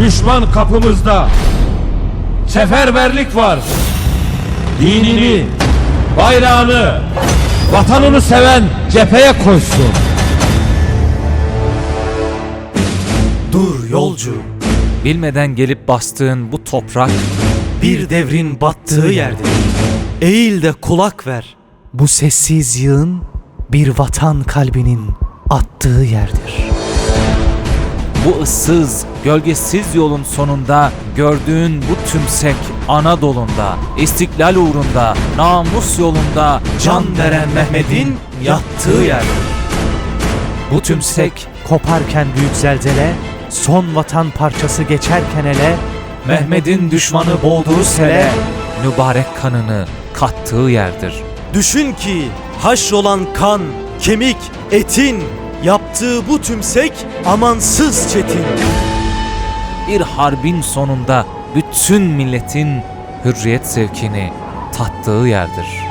Düşman kapımızda. Seferberlik var. Dinini, bayrağını, vatanını seven cepheye koşsun. Dur yolcu, Bilmeden gelip bastığın bu toprak bir devrin battığı yerde. Eğil de kulak ver. Bu sessiz yığın bir vatan kalbinin attığı yerdir. Bu ıssız, gölgesiz yolun sonunda gördüğün bu tümsek Anadolu'nda, istiklal uğrunda, namus yolunda Can veren Mehmet'in yattığı yer. bu tümsek Koparken büyük zelzele, son vatan parçası geçerken ele, Mehmet'in düşmanı boğduğu sele mübarek kanını kattığı yerdir. Düşün ki haşrolan kan, kemik, etin yaptığı bu tümsek amansız çetin. Bir harbin sonunda bütün milletin hürriyet zevkini tattığı yerdir.